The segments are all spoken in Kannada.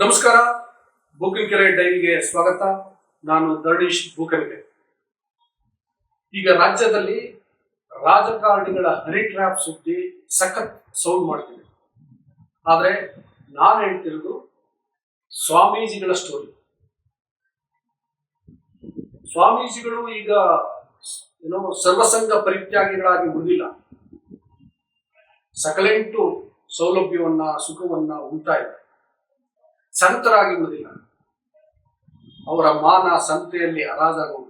ನಮಸ್ಕಾರ. ಬೂಕನಕೆರೆ ಡೈರಿಗೆ ಸ್ವಾಗತ. ನಾನು ಧರಣೀಶ್ ಬೂಕನಕೆರೆ. ಈಗ ರಾಜ್ಯದಲ್ಲಿ ರಾಜಕಾರಣಿಗಳ ಹನಿ ಟ್ರ್ಯಾಪ್ ಸುದ್ದಿ ಸಖತ್ ಸೌಂಡ್ ಮಾಡ್ತೀನಿ ಆದರೆ ನಾನು ಹೇಳ್ತಿರೋದು ಸ್ವಾಮೀಜಿಗಳ ಸ್ಟೋರಿ ಸ್ವಾಮೀಜಿಗಳು ಈಗ ಏನೋ ಸರ್ವಸಂಗ ಪರಿತ್ಯಾಗಿಗಳಾಗಿ ಉಳಿದಿಲ್ಲ ಸಕಲೆಂಟು ಸೌಲಭ್ಯವನ್ನ, ಸುಖವನ್ನ ಉಂಟಾ ಇದೆ ಸಂತರಾಗಿ ಉಳಿದಿಲ್ಲ ಅವರ ಮಾನ ಸಂತೆಯಲ್ಲಿ ಹರಾಜಾಗೋಗಿದೆ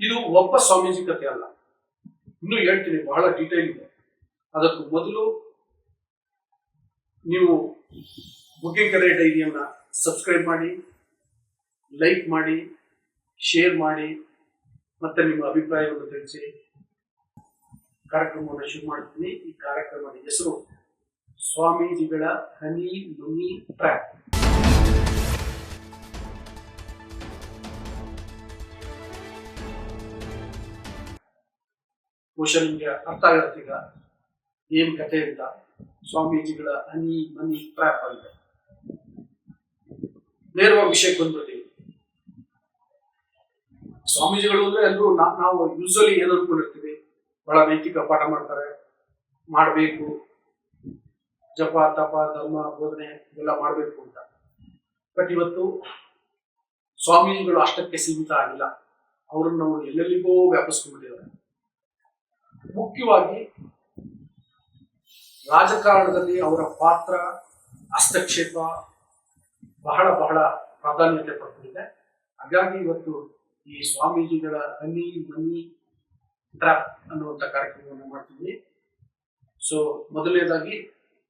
ಇದು ಒಬ್ಬ ಸ್ವಾಮೀಜಿ ಕಥೆ ಅಲ್ಲ. ಇನ್ನು ಹೇಳ್ತೀನಿ, ಬಹಳ ಡೀಟೇಲ್ ಇದೆ. ಅದಕ್ಕೂ ಮೊದಲು ನೀವು ಕರೆ ಡೈರಿಯನ್ನ ಸಬ್ಸ್ಕ್ರೈಬ್ ಮಾಡಿ, ಲೈಕ್ ಮಾಡಿ, ಶೇರ್ ಮಾಡಿ, ಮತ್ತೆ ನಿಮ್ಮ ಅಭಿಪ್ರಾಯವನ್ನು ತಿಳಿಸಿ. ಕಾರ್ಯಕ್ರಮವನ್ನು ಶುರು ಮಾಡ್ತೀನಿ. ಈ ಕಾರ್ಯಕ್ರಮದ ಹೆಸರು ಸ್ವಾಮೀಜಿಗಳ ಹನಿ ಲುನಿ ಟ್ರ್ಯಾಕ್ ಬಹುಶಃ ನಿಮ್ಗೆ ಅರ್ಥ ಆಗತ್ತೆ ಈಗ. ಏನ್ ಕಥೆ ಅಂತ. ಸ್ವಾಮೀಜಿಗಳ ಹನಿ ಮನಿ ಟ್ರ್ಯಾಪ್ ಅಂತ ನೇರವಾಗಿ ವಿಷಯಕ್ಕೆ ಬಂದ್ಬಿಡ್ತೀವಿ ಸ್ವಾಮೀಜಿಗಳು ಅಂದ್ರೆ ಎಲ್ಲರೂ ನಾವು ಯೂಸ್ವಲಿ ಏನ್ ಅನ್ಕೊಂಡಿರ್ತೀವಿ? ಬಹಳ ನೈತಿಕ ಪಾಠ ಮಾಡ್ತಾರೆ. ಮಾಡಬೇಕು. ಜಪ, ತಪ, ಧರ್ಮ, ಬೋಧನೆ ಇವೆಲ್ಲ ಮಾಡಬೇಕು ಅಂತ. ಬಟ್ ಇವತ್ತು ಸ್ವಾಮೀಜಿಗಳು ಅಷ್ಟಕ್ಕೆ ಸೀಮಿತ ಆಗಿಲ್ಲ. ಅವರನ್ನು ನಾವು ಎಲ್ಲೆಲ್ಲಿಗೋ ವ್ಯಾಪಿಸ್ಕೊಂಡಿದ್ದಾರೆ. ಮುಖ್ಯವಾಗಿ ರಾಜಕಾರಣದಲ್ಲಿ ಅವರ ಪಾತ್ರ ಹಸ್ತಕ್ಷೇಪ ಬಹಳ ಬಹಳ ಪ್ರಾಧಾನ್ಯತೆ ಪಡ್ಕೊಂಡಿದೆ. ಹಾಗಾಗಿ ಇವತ್ತು ಈ ಸ್ವಾಮೀಜಿಗಳ ಹನಿ ಮನಿ ಟ್ರ್ಯಾಪ್ ಅನ್ನುವಂಥ ಕಾರ್ಯಕ್ರಮವನ್ನು ಮಾಡ್ತೀವಿ ಸೊ ಮೊದಲನೇದಾಗಿ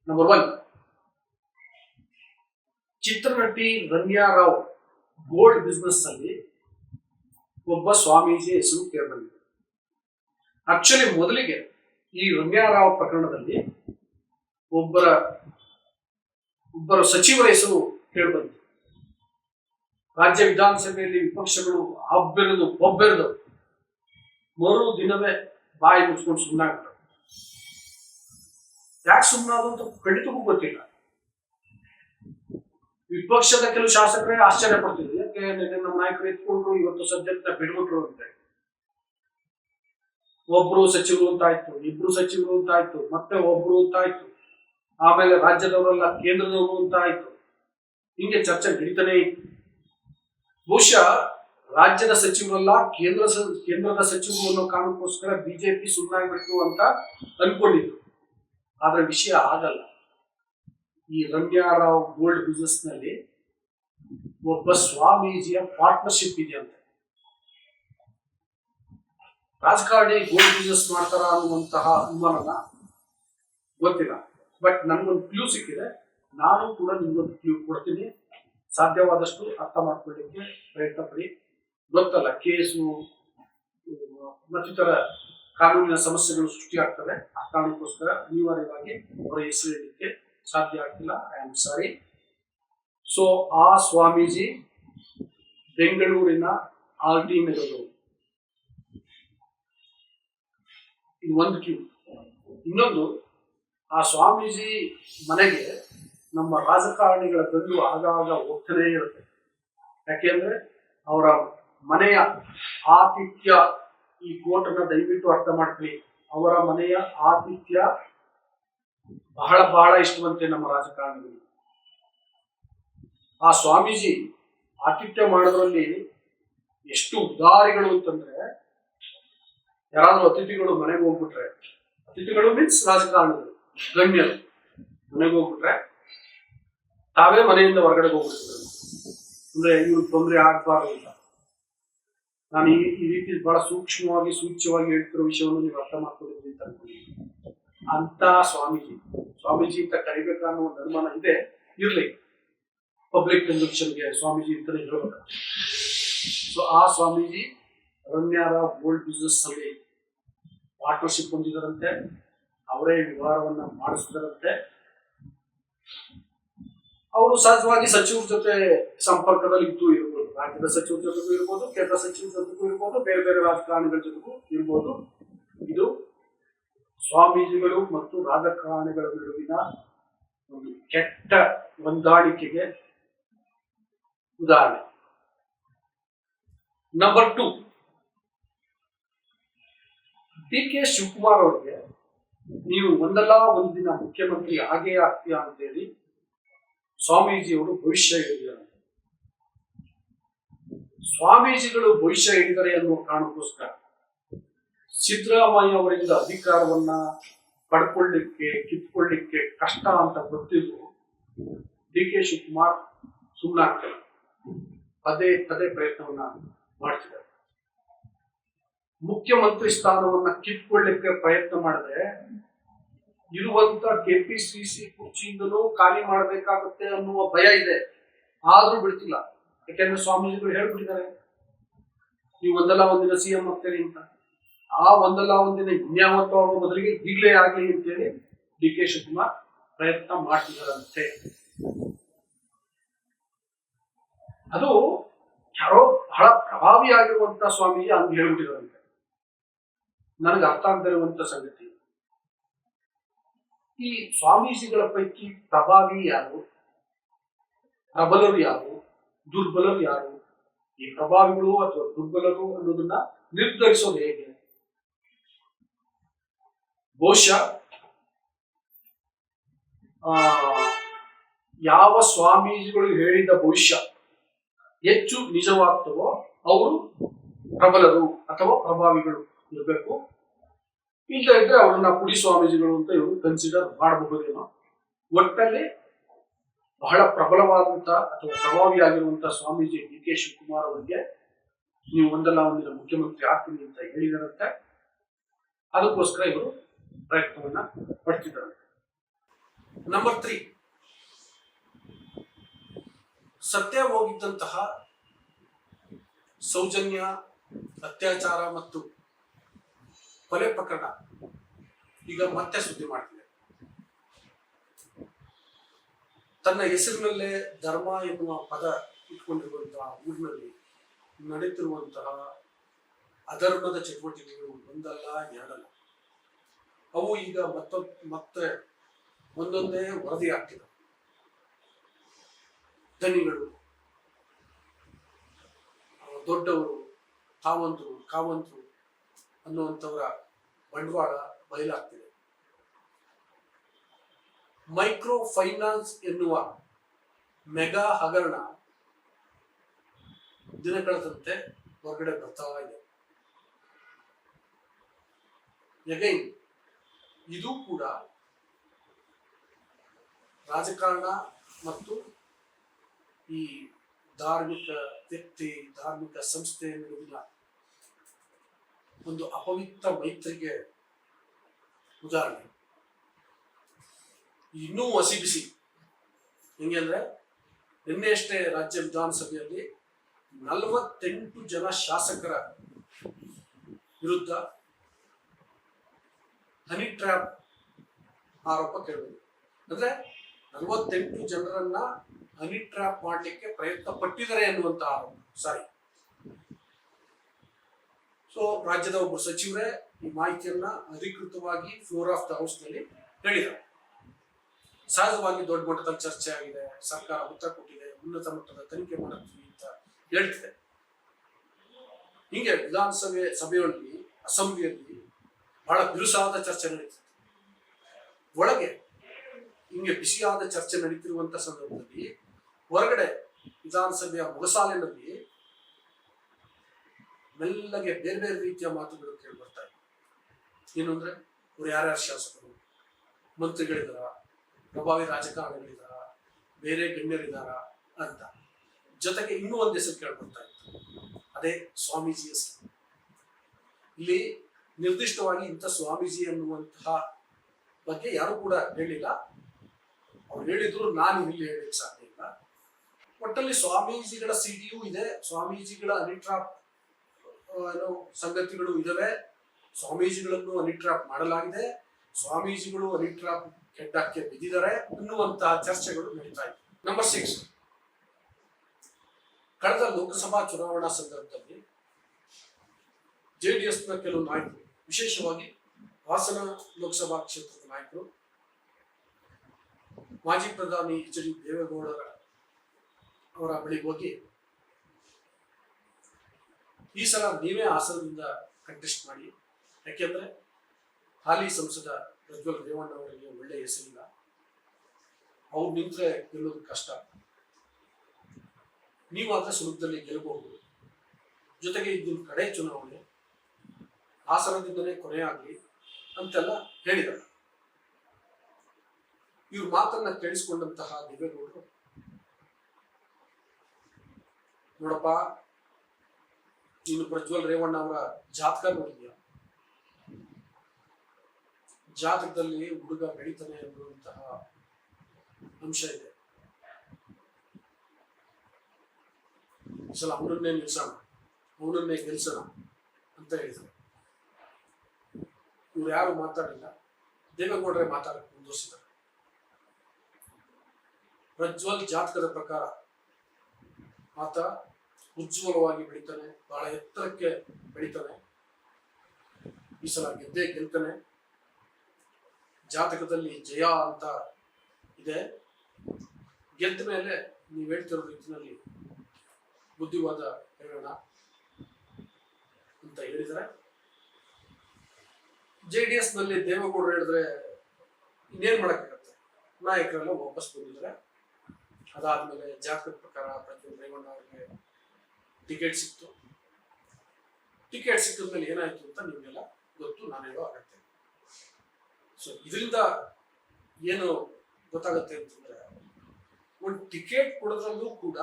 ನಂಬರ್ ಒನ್ ಚಿತ್ರನಟಿ ರಮ್ಯಾ ರಾವ್ ಗೋಲ್ಡ್ ಬಿಸ್ನೆಸ್ ಅಲ್ಲಿ ಒಬ್ಬ ಸ್ವಾಮೀಜಿ ಹೆಸರು ಕೇಳಿಬಂದಿದೆ ಆಕ್ಚುಲಿ ಮೊದಲಿಗೆ ಈ ರಮ್ಯಾ ರಾವ್ ಪ್ರಕರಣದಲ್ಲಿ ಒಬ್ಬರ ಒಬ್ಬರ ಸಚಿವರ ಹೆಸರು ಕೇಳಬಂದಿದೆ. ರಾಜ್ಯ ವಿಧಾನಸಭೆಯಲ್ಲಿ ವಿಪಕ್ಷಗಳು ಅಬ್ಬೆರೆದು, ಒಬ್ಬೆರೆದು ಮರು ದಿನವೇ ಬಾಯಿ ಮುಚ್ಕೊಂಡು ಸುಮ್ಮನಾಗ್ತಾರೆ ಯಾಕೆ ಸುಮ್ಮನಾದಂತೂ ಖಂಡಿತಕ್ಕೂ ಗೊತ್ತಿಲ್ಲ. ವಿಪಕ್ಷದ ಕೆಲವು ಶಾಸಕರೇ ಆಶ್ಚರ್ಯ ಪಡ್ತಿದ್ರು. ಯಾಕೆ ನಮ್ಮ ನಾಯಕರು ಎತ್ಕೊಂಡ್ರು ಇವತ್ತು ಸದ್ಯಕ್ಕೆ ಬಿಡ್ಬಿಟ್ರು ಅಂತ. ಒಬ್ರು ಸಚಿವರು ಅಂತ ಆಯ್ತು, ಇಬ್ರು ಸಚಿವರು ಅಂತ ಆಯ್ತು, ಮತ್ತೆ ಒಬ್ರು ಅಂತ ಆಯ್ತು. ಆಮೇಲೆ ರಾಜ್ಯದವರೆಲ್ಲ ಕೇಂದ್ರದವರು ಅಂತ ಆಯ್ತು. ಹಿಂಗೆ ಚರ್ಚೆ ನಡೀತಾನೆ ಇತ್ತು. ಬಹುಶಃ ರಾಜ್ಯದ ಸಚಿವರಲ್ಲ, ಕೇಂದ್ರ ಕೇಂದ್ರದ ಸಚಿವರು ಅನ್ನೋ ಕಾರಣಕ್ಕೋಸ್ಕರ ಬಿಜೆಪಿ ಸುಮ್ಮನಾಗ್ಬಿಟ್ಟು ಅಂತ ಅನ್ಕೊಂಡಿದ್ರು. ಆದ್ರೆ ವಿಷಯ ಆಗಲ್ಲ. ಈ ರಮ್ಯಾರಾವ್ ಗೋಲ್ಡ್ ಬಿಸ್ನೆಸ್ನಲ್ಲಿ ಒಬ್ಬ ಸ್ವಾಮೀಜಿಯ ಪಾರ್ಟ್ನರ್ಶಿಪ್ ಇದೆ ಅಂತ. ರಾಜಕಾರಣಿ ಗೋಲ್ಡ್ ಬಿಸ್ನೆಸ್ ಮಾಡ್ತಾರ ಅನ್ನುವಂತಹ ಅನುಮಾನನ ಗೊತ್ತಿಲ್ಲ. ಬಟ್ ನನ್ಗೊಂದು ಕ್ಲೂ ಸಿಕ್ಕಿದೆ. ನಾನು ಕೂಡ ನಿಮ್ಗೊಂದು ಕ್ಲೂ ಕೊಡ್ತೀನಿ. ಸಾಧ್ಯವಾದಷ್ಟು ಅರ್ಥ ಮಾಡ್ಕೊಳ್ಳಿಕ್ಕೆ ಪ್ರಯತ್ನ ಪಡಿ. ಗೊತ್ತಲ್ಲ, ಕೇಸು, ಮತ್ತಿತರ ಕಾನೂನಿನ ಸಮಸ್ಯೆಗಳು ಸೃಷ್ಟಿಯಾಗ್ತವೆ. ಆ ಕಾರಣಕ್ಕೋಸ್ಕರ ಅನಿವಾರ್ಯವಾಗಿ ಅವರ ಹೆಸರು ಹೇಳಲಿಕ್ಕೆ ಸಾಧ್ಯ ಆಗ್ತಿಲ್ಲ. ಐ ಆಮ್ ಸಾರಿ ಸೊ ಆ ಸ್ವಾಮೀಜಿ ಬೆಂಗಳೂರಿನ ಆರ್ ಡಿ ನಗರದವರು ಇದು ಒಂದು ಕ್ಯೂ. ಇನ್ನೊಂದು, ಆ ಸ್ವಾಮೀಜಿ ಮನೆಗೆ ನಮ್ಮ ರಾಜಕಾರಣಿಗಳ ಗಂಡು ಆಗಾಗ ಹೋಗ್ತಾನೇ ಇರುತ್ತೆ. ಯಾಕೆಂದ್ರೆ ಅವರ ಮನೆಯ ಆತಿಥ್ಯ ಈ ಕೋರ್ಟನ್ನ ದಯವಿಟ್ಟು ಅರ್ಥ ಮಾಡ್ಕೊಳ್ಳಿ. ಅವರ ಮನೆಯ ಆತಿಥ್ಯ ಬಹಳ ಬಹಳ ಇಷ್ಟವಂತೆ ನಮ್ಮ ರಾಜಕಾರಣಿಗಳು. ಆ ಸ್ವಾಮೀಜಿ ಆತಿಥ್ಯ ಮಾಡೋದ್ರಲ್ಲಿ ಎಷ್ಟು ಉದಾರಿಗಳು ಅಂತಂದ್ರೆ ಯಾರಾದ್ರೂ ಅತಿಥಿಗಳು ಮನೆಗೆ ಹೋಗ್ಬಿಟ್ರೆ, ಅತಿಥಿಗಳು ಮೀನ್ಸ್ ರಾಜಕಾರಣಿಗಳು, ಗಣ್ಯರು ಮನೆಗೆ ಹೋಗ್ಬಿಟ್ರೆ ತಾವೇ ಮನೆಯಿಂದ ಹೊರಗಡೆ ಹೋಗ್ಬಿಡ್ತಾರೆ. ಅಂದ್ರೆ ಇವ್ರಿಗೆ ತೊಂದರೆ ಆಗ್ಬಾರ್ದು ಅಂತ. ನಾನು ಈ ಈ ರೀತಿ ಬಹಳ ಸೂಕ್ಷ್ಮವಾಗಿ, ಸೂಚ್ಯವಾಗಿ ಹೇಳ್ತಿರೋ ವಿಷಯವನ್ನು ನೀವು ಅರ್ಥ ಮಾಡ್ಕೊಳ್ಳಿ ಅಂತ ಅನ್ಕೊಂಡಿದ್ದೀನಿ. ಅಂತ ಸ್ವಾಮೀಜಿ. ಸ್ವಾಮೀಜಿ ಅಂತ ಕರಿಬೇಕು ಅನ್ನೋ ಒಂದು ಅನುಮಾನ ಇದೆ, ಇರ್ಲಿ. ಪಬ್ಲಿಕ್ ಕನ್ಸಂಪ್ಷನ್ಗೆ ಸ್ವಾಮೀಜಿ ಅಂತಾನೆ ಹೇಳ್ಬೇಕು. ಸೊ ಆ ಸ್ವಾಮೀಜಿ ರಮ್ಯಾರ ಗೋಲ್ಡ್ ಬಿಸ್ನೆಸ್ ಅಲ್ಲಿ ಪಾರ್ಟ್ನರ್ಶಿಪ್ ಹೊಂದಿದರಂತೆ, ಅವರೇ ವ್ಯವಹಾರವನ್ನ ಮಾಡಿಸಿದರಂತೆ. ಅವರು ಸಹಜವಾಗಿ ಸಚಿವರ ಜೊತೆ ಸಂಪರ್ಕದಲ್ಲಿ ಇದ್ದು ಇರ್ಬೋದು ರಾಜ್ಯದ ಸಚಿವ ಜೊತೆಗೂ ಇರ್ಬೋದು, ಕೇಂದ್ರ ಸಚಿವ ಜೊತೆಗೂ ಇರ್ಬೋದು, ಬೇರೆ ಬೇರೆ ರಾಜಕಾರಣಿಗಳ ಜೊತೆಗೂ ಇರ್ಬೋದು. ಇದು ಸ್ವಾಮೀಜಿಗಳು ಮತ್ತು ರಾಜಕಾರಣಿಗಳ ನಡುವಿನ ಒಂದು ಕೆಟ್ಟ ಹೊಂದಾಣಿಕೆಗೆ ಉದಾಹರಣೆ. Number two D K Shivakumar ಅವರಿಗೆ ನೀವು ಒಂದಲ್ಲ ಒಂದು ದಿನ ಮುಖ್ಯಮಂತ್ರಿ ಆಗೇ ಆಗ್ತೀಯಾ ಅಂತೇಳಿ ಸ್ವಾಮೀಜಿಯವರು ಭವಿಷ್ಯ ಹೇಳಿದ್ದಾರೆ. ಸ್ವಾಮೀಜಿಗಳು ಭವಿಷ್ಯ ಹೆಂಗರೆ ಅನ್ನುವ ಕಾರಣಕ್ಕೋಸ್ಕರ ಸಿದ್ದರಾಮಯ್ಯ ಅವರಿಂದ ಅಧಿಕಾರವನ್ನ ಪಡ್ಕೊಳ್ಳಿಕ್ಕೆ, ಕಿತ್ಕೊಳ್ಳಿಕ್ಕೆ ಕಷ್ಟ ಅಂತ ಗೊತ್ತಿದ್ದು ಡಿ ಕೆ ಶಿವಕುಮಾರ್ ಸುಮ್ಮನಾಗ್ತಾರೆ ಪದೇ ಪದೇ ಪ್ರಯತ್ನವನ್ನ ಮಾಡ್ತಿದ್ದಾರೆ. ಮುಖ್ಯಮಂತ್ರಿ ಸ್ಥಾನವನ್ನ ಕಿತ್ಕೊಳ್ಳಿಕ್ಕೆ ಪ್ರಯತ್ನ ಮಾಡಿದ್ರೆ ಇರುವಂತ ಕೆಪಿಸಿಸಿ ಕುರ್ಚಿಯಿಂದಲೂ ಖಾಲಿ ಮಾಡಬೇಕಾಗುತ್ತೆ ಅನ್ನುವ ಭಯ ಇದೆ. ಆದ್ರೂ ಬಿಡ್ತಿಲ್ಲ. ಯಾಕೆಂದ್ರೆ ಸ್ವಾಮೀಜಿಗಳು ಹೇಳ್ಬಿಟ್ಟಿದ್ದಾರೆ ನೀವು ಒಂದಲ್ಲ ಒಂದಿನ ಸಿಎಂ ಆಗ್ತೀರಿ ಅಂತ. ಆ ಒಂದಲ್ಲ ಒಂದಿನ ಇನ್ಯಾವತ್ತೋ ಆಗುವ ಬದಲಿಗೆ ಈಗಲೇ ಆಗಲಿ ಅಂತೇಳಿ ಡಿ ಕೆ ಶಿವಕುಮಾರ್ ಪ್ರಯತ್ನ ಮಾಡ್ತಿದ್ದಾರಂತೆ. ಅದು ಯಾರೋ ಬಹಳ ಪ್ರಭಾವಿಯಾಗಿರುವಂತ ಸ್ವಾಮೀಜಿ ಅಂತ ಹೇಳ್ಬಿಟ್ಟಿದಾರಂತೆ ನನಗೆ ಅರ್ಥ ಆಗದಿರುವಂತ ಸಂಗತಿ. ಈ ಸ್ವಾಮೀಜಿಗಳ ಪೈಕಿ ಪ್ರಭಾವಿ ಯಾರು? ಪ್ರಬಲರು ಯಾರು? ದುರ್ಬಲರು ಯಾರು? ಈ ಪ್ರಭಾವಿಗಳು ಅಥವಾ ದುರ್ಬಲರು ಅನ್ನೋದನ್ನ ನಿರ್ಧರಿಸೋದು ಹೇಗೆ? ಬಹುಶಃ ಆ, ಯಾವ ಸ್ವಾಮೀಜಿಗಳು ಹೇಳಿದ ಭವಿಷ್ಯ ಹೆಚ್ಚು ನಿಜವಾಗ್ತವೋ ಅವರು ಪ್ರಬಲರು ಅಥವಾ ಪ್ರಭಾವಿಗಳು ಇರಬೇಕು. ಇಲ್ಲ ಇದ್ರೆ ಅವರನ್ನ ಪುಡಿ ಸ್ವಾಮೀಜಿಗಳು ಅಂತ ಇವರು ಕನ್ಸಿಡರ್ ಮಾಡಬಹುದೇನೋ. ಒಟ್ಟಲ್ಲಿ ಬಹಳ ಪ್ರಬಲವಾದಂತಹ ಅಥವಾ ಪ್ರಭಾವಿಯಾಗಿರುವಂತಹ ಸ್ವಾಮೀಜಿ ಡಿ ಕೆ ಶಿವಕುಮಾರ್ ಅವರಿಗೆ ನೀವು ಒಂದಲ್ಲ ಒಂದಿನ ಮುಖ್ಯಮಂತ್ರಿ ಆಗ್ತೀನಿ ಅಂತ ಹೇಳಿದರಂತೆ. ಅದಕ್ಕೋಸ್ಕರ ಇವರು ಪ್ರಯತ್ನವನ್ನ ಪಡ್ತಿದ್ದಾರೆ. ನಂಬರ್ ತ್ರೀ ಸತ್ಯ ಹೋಗಿದ್ದಂತಹ ಸೌಜನ್ಯ, ಅತ್ಯಾಚಾರ ಮತ್ತು ಕೊಲೆ ಪ್ರಕರಣ ಈಗ ಮತ್ತೆ ಸುದ್ದಿ ಮಾಡ್ತಿದೆ ತನ್ನ ಹೆಸರಿನಲ್ಲೇ ಧರ್ಮ ಎನ್ನುವ ಪದ ಇಟ್ಕೊಂಡಿರುವಂತಹ ಊರಿನಲ್ಲಿ ನಡೆಯುತ್ತಿರುವಂತಹ ಅಧರ್ಮದ ಚಟುವಟಿಕೆಗಳು ಒಂದಲ್ಲ ಎರಡಲ್ಲ. ಅವು ಈಗ ಮತ್ತೊ, ಮತ್ತೆ ಒಂದೊಂದೇ ವರದಿ ಆಗ್ತಿದೆ. ಧನಿಗಳು ದೊಡ್ಡವರು ತಾವಂತರು ಕಾವಂತರು ಅನ್ನುವಂಥವರ ಬಂಡವಾಳ ಬಯಲಾಗ್ತಿದೆ. ಮೈಕ್ರೋ ಫೈನಾನ್ಸ್ ಎನ್ನುವ ಮೆಗಾ ಹಗರಣ ದಿನಕಳೆದಂತೆ ಹೊರಗಡೆ ಬರ್ತಾ ಇದೆ. ಎಗೈನ್ ಇದು ಕೂಡ ರಾಜಕಾರಣ ಮತ್ತು ಈ ಧಾರ್ಮಿಕ ವ್ಯಕ್ತಿ, ಧಾರ್ಮಿಕ ಸಂಸ್ಥೆ ನಡುವಿನ ಒಂದು ಅಪವಿತ್ರ ಮೈತ್ರಿಗೆ ಉದಾಹರಣೆ. ಇನ್ನೂ ಹಸಿ ಬಿಸಿ ಹೆಂಗೆ ಅಂದ್ರೆ ನಿನ್ನೆ ಅಷ್ಟೇ ರಾಜ್ಯ ವಿಧಾನಸಭೆಯಲ್ಲಿ ನಲವತ್ತೆಂಟು ಜನ ಶಾಸಕರ ವಿರುದ್ಧ ಹನಿ ಟ್ರ್ಯಾಪ್ ಆರೋಪ ಕೇಳಬಹುದು ಅಂದ್ರೆ ನಲವತ್ತೆಂಟು ಜನರನ್ನ ಹನಿ ಟ್ರ್ಯಾಪ್ ಮಾಡಲಿಕ್ಕೆ ಪ್ರಯತ್ನ ಪಟ್ಟಿದ್ದಾರೆ ಅನ್ನುವಂತ ಆರೋಪ. ಸಾರಿ. ಸೊ ರಾಜ್ಯದ ಒಬ್ಬ ಸಚಿವರೇ ಈ ಮಾಹಿತಿಯನ್ನ ಅಧಿಕೃತವಾಗಿ ಫ್ಲೋರ್ ಆಫ್ ದ ಹೌಸ್ನಲ್ಲಿ ಹೇಳಿದ್ದಾರೆ. ಸಹಜವಾಗಿ ದೊಡ್ಡ ಮಟ್ಟದಲ್ಲಿ ಚರ್ಚೆ ಆಗಿದೆ, ಸರ್ಕಾರ ಉತ್ತರ ಕೊಟ್ಟಿದೆ, ಉನ್ನತ ಮಟ್ಟದ ತನಿಖೆ ಮಾಡುತ್ತೀವಿ ಅಂತ ಹೇಳ್ತಿದೆ. ಹಿಂಗೆ ವಿಧಾನಸಭೆ ಸಭೆಯಲ್ಲಿ, ಅಸೆಂಬ್ಲಿಯಲ್ಲಿ ಬಹಳ ಬಿರುಸಾದ ಚರ್ಚೆ ನಡೀತಿದೆ. ಒಳಗೆ ಹಿಂಗೆ ಬಿಸಿಯಾದ ಚರ್ಚೆ ನಡೀತಿರುವಂತ ಸಂದರ್ಭದಲ್ಲಿ ಹೊರಗಡೆ ವಿಧಾನಸಭೆಯ ಮೊಗಸಾಲಿನಲ್ಲಿ ಮೆಲ್ಲಗೆ ಬೇರೆ ಬೇರೆ ರೀತಿಯ ಮಾತುಗಳು ಕೇಳಿ ಬರ್ತಾ ಇದೆ ಏನು ಅಂದ್ರೆ, ಅವ್ರು ಯಾರ್ಯಾರು ಶಾಸಕರು? ಮಂತ್ರಿಗಳಿದಾರ? ಪ್ರಭಾವಿ ರಾಜಕಾರಣಿಗಳಿದಾರ, ಬೇರೆ ಗಣ್ಯರಿದಾರ ಅಂತ. ಜೊತೆಗೆ ಇನ್ನೂ ಒಂದು ಹೆಸರು ಕೇಳ್ಕೊಳ್ತಾ ಇತ್ತು. ಅದೇ ಸ್ವಾಮೀಜಿ ಹೆಸರು. ಇಲ್ಲಿ ನಿರ್ದಿಷ್ಟವಾಗಿ ಇಂಥ ಸ್ವಾಮೀಜಿ ಅನ್ನುವಂತಹ ಬಗ್ಗೆ ಯಾರು ಕೂಡ ಹೇಳಿಲ್ಲ. ಅವ್ರು ಹೇಳಿದ್ರು, ನಾನು ಇಲ್ಲಿ ಹೇಳಲಿಕ್ಕೆ ಸಾಧ್ಯ ಇಲ್ಲ. ಒಟ್ಟಲ್ಲಿ ಸ್ವಾಮೀಜಿಗಳ ಸಿಡಿಯೂ ಇದೆ, ಸ್ವಾಮೀಜಿಗಳ ಅನಿಟ್ರಾಪ್ ಏನೋ ಸಂಗತಿಗಳು ಇದಾವೆ. ಸ್ವಾಮೀಜಿಗಳನ್ನು ಅನಿಟ್ರಾಪ್ ಮಾಡಲಾಗಿದೆ. ಸ್ವಾಮೀಜಿಗಳು ಅನಿಟ್ರಾಪ್ ಕೆಡ್ಡಕ್ಕೆ ಬಿದ್ದಿದ್ದಾರೆ ಅನ್ನುವಂತಹ ಚರ್ಚೆಗಳು ನಡೀತಾ ಇದೆ ನಂಬರ್ ಸಿಕ್ಸ್ ಕಳೆದ ಲೋಕಸಭಾ ಚುನಾವಣಾ ಸಂದರ್ಭದಲ್ಲಿ ಜೆಡಿಎಸ್ನ ಕೆಲವು ನಾಯಕರು, ವಿಶೇಷವಾಗಿ ಹಾಸನ ಲೋಕಸಭಾ ಕ್ಷೇತ್ರದ ನಾಯಕರು, ಮಾಜಿ ಪ್ರಧಾನಿ ಎಚ್ ಡಿ ದೇವೇಗೌಡರ ಅವರ ಬಳಿ ಹೋಗಿ ಈ ಸಲ ನೀವೇ ಹಾಸನದಿಂದ ಕಂಟೆಸ್ಟ್ ಮಾಡಿ. ಯಾಕೆಂದ್ರೆ ಹಾಲಿ ಸಂಸದ ಪ್ರಜ್ವಲ್ ರೇವಣ್ಣ ಅವರಿಗೆ ಒಳ್ಳೆ ಹೆಸರಿಲ್ಲ. ಅವ್ರು ನಿಂತ್ರೆ ಗೆಲ್ಲೋದು ಕಷ್ಟ. ನೀವಾದ್ರೆ ಸುಲಭದಲ್ಲಿ ಗೆಲ್ಲಬಹುದು ಜೊತೆಗೆ ಇದು ಕಡೆ ಚುನಾವಣೆ, ಹಾಸನದಿಂದಲೇ ಕೊನೆ ಆಗ್ಲಿ ಅಂತೆಲ್ಲ ಹೇಳಿದರು. ಇವ್ರ ಮಾತನ್ನ ಕೇಳಿಸಿಕೊಂಡಂತಹ ದೇವೇಗೌಡರು ನೋಡಪ್ಪ, ನೀನು ಪ್ರಜ್ವಲ್ ರೇವಣ್ಣ ಅವರ ಜಾತಕ ನೋಡಿದ್ಯಾ? ಜಾತಕದಲ್ಲಿ ಹುಡುಗ ಬೆಳೀತಾನೆ ಅನ್ನುವಂತಹ ಅಂಶ ಇದೆ. ಸಲ ಅವನನ್ನೇ ನಿಲ್ಸೋಣ, ಅವನನ್ನೇ ಗೆಲ್ಸೋಣ ಅಂತ ಹೇಳಿದ್ರು. ಇವ್ರು ಯಾರು ಮಾತಾಡಿಲ್ಲ, ದೇವೇಗೌಡರೇ ಮಾತಾಡಕ್ಕೆ ಮುಂದುವರಿಸಿದ್ದಾರೆ. ಪ್ರಜ್ವಲ್ ಜಾತಕದ ಪ್ರಕಾರ ಆತ ಉಜ್ವಲವಾಗಿ ಬೆಳಿತಾನೆ, ಬಹಳ ಎತ್ತರಕ್ಕೆ ಬೆಳಿತಾನೆ. ಈ ಸಲ ಗೆದ್ದೇ ಗೆಲ್ತಾನೆ. ಜಾತಕದಲ್ಲಿ ಜಯ ಅಂತ ಇದೆ. ಗೆದ್ದ ಮೇಲೆ ನೀವು ಹೇಳ್ತಿರೋ ರೀತಿಯಲ್ಲಿ ಬುದ್ಧಿವಾದ ಹೇಳೋಣ ಅಂತ ಹೇಳಿದರೆ ಜೆ ಡಿ ಎಸ್ನಲ್ಲಿ ದೇವೇಗೌಡರು ಹೇಳಿದ್ರೆ ಇನ್ನೇನ್ ಮಾಡಕ್ಕಾಗತ್ತೆ? ನಾಯಕರೆಲ್ಲ ವಾಪಸ್ ಬಂದಿದ್ರೆ ಅದಾದ್ಮೇಲೆ ಜಾತಕದ ಪ್ರಕಾರ ಪ್ರಜ್ವಲ್ ರೇವಣ್ಣ ಅವರಿಗೆ ಟಿಕೆಟ್ ಸಿಕ್ತು. ಟಿಕೆಟ್ ಸಿಕ್ಕಿದ ಮೇಲೆ ಏನಾಯ್ತು ಅಂತ ನಿಮಗೆಲ್ಲ ಗೊತ್ತು ನಾನು ಹೇಳೋ ಅಗತ್ಯ. ಸೊ ಇದರಿಂದ ಏನು ಗೊತ್ತಾಗುತ್ತೆ ಅಂತಂದ್ರೆ, ಒಂದು ಟಿಕೆಟ್ ಕೊಡೋದ್ರಲ್ಲೂ ಕೂಡ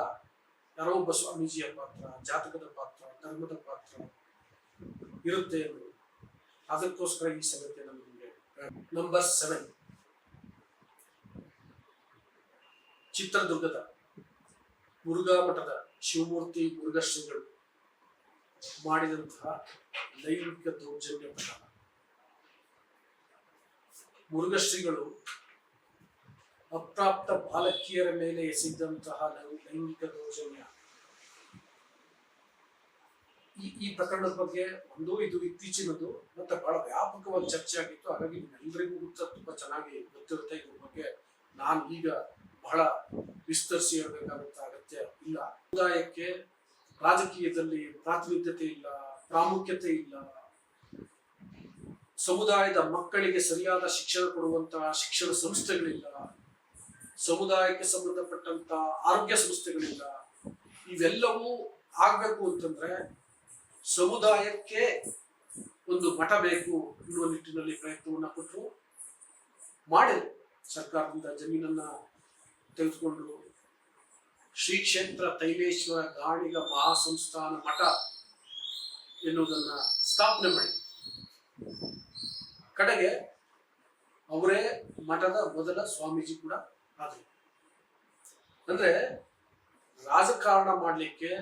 ಯಾರೋ ಒಬ್ಬ ಸ್ವಾಮೀಜಿಯ ಪಾತ್ರ, ಜಾತಕದ ಪಾತ್ರ, ಧರ್ಮದ ಪಾತ್ರ ಇರುತ್ತೆ ಅನ್ನೋದು. ಅದಕ್ಕೋಸ್ಕರ ಈ ಸಂಗತಿ ನಿಮಗೆ ನಂಬರ್ ಸೆವೆನ್ ಚಿತ್ರದುರ್ಗದ ಮುರುಘಾ ಮಠದ ಶಿವಮೂರ್ತಿ ಮುರುಘಶ್ರೀಗಳು ಮಾಡಿದಂತಹ ಲೈಂಗಿಕ ದೌರ್ಜನ್ಯ ಪ್ರಕರಣ. ಮುರುಘಶ್ರೀಗಳು ಅಪ್ರಾಪ್ತ ಬಾಲಕಿಯರ ಮೇಲೆ ಎಸೆದಂತಹ ಲೈಂಗಿಕ ದೌರ್ಜನ್ಯ. ಈ ಈ ಪ್ರಕರಣದ ಬಗ್ಗೆ ಒಂದು ಇದು ಇತ್ತೀಚಿನದು, ಮತ್ತೆ ಬಹಳ ವ್ಯಾಪಕವಾಗಿ ಚರ್ಚೆ ಆಗಿತ್ತು. ಹಾಗಾಗಿ ಎಲ್ಲರಿಗೂ ತುಂಬಾ ಚೆನ್ನಾಗಿ ಗೊತ್ತಿರುತ್ತೆ. ಇದ್ರ ಬಗ್ಗೆ ನಾನು ಈಗ ಬಹಳ ವಿಸ್ತರಿಸಿ ಹೇಳಬೇಕಾದಂತ ಅಗತ್ಯ ಇಲ್ಲ. ಸಮುದಾಯಕ್ಕೆ ರಾಜಕೀಯದಲ್ಲಿ ಪ್ರಾತಿನಿಧ್ಯತೆ ಇಲ್ಲ, ಪ್ರಾಮುಖ್ಯತೆ ಇಲ್ಲ. ಸಮುದಾಯದ ಮಕ್ಕಳಿಗೆ ಸರಿಯಾದ ಶಿಕ್ಷಣ ಕೊಡುವಂತಹ ಶಿಕ್ಷಣ ಸಂಸ್ಥೆಗಳಿಲ್ಲ. ಸಮುದಾಯಕ್ಕೆ ಸಂಬಂಧಪಟ್ಟಂತ ಆರೋಗ್ಯ ಸಂಸ್ಥೆಗಳಿಲ್ಲ. ಇವೆಲ್ಲವೂ ಆಗ್ಬೇಕು ಅಂತಂದ್ರೆ ಸಮುದಾಯಕ್ಕೆ ಒಂದು ಮಠ ಬೇಕು ಎನ್ನುವ ನಿಟ್ಟಿನಲ್ಲಿ ಪ್ರಯತ್ನವನ್ನ ಕೊಟ್ಟರು ಮಾಡಿದ್ರು. ಸರ್ಕಾರದಿಂದ ಜಮೀನನ್ನ ತೆಗೆದುಕೊಂಡು ಶ್ರೀ ಕ್ಷೇತ್ರ ತೈಲೇಶ್ವರ ಗಾಣಿಗ ಮಹಾಸಂಸ್ಥಾನ ಮಠ ಎನ್ನುವುದನ್ನ ಸ್ಥಾಪನೆ ಮಾಡಿ ಕಡೆಗೆ ಅವರೇ ಮಠದ ಮೊದಲ ಸ್ವಾಮೀಜಿ ಕೂಡ ಆದರು. ಅಂದ್ರೆ ರಾಜಕಾರಣ ಮಾಡಲಿಕ್ಕೆ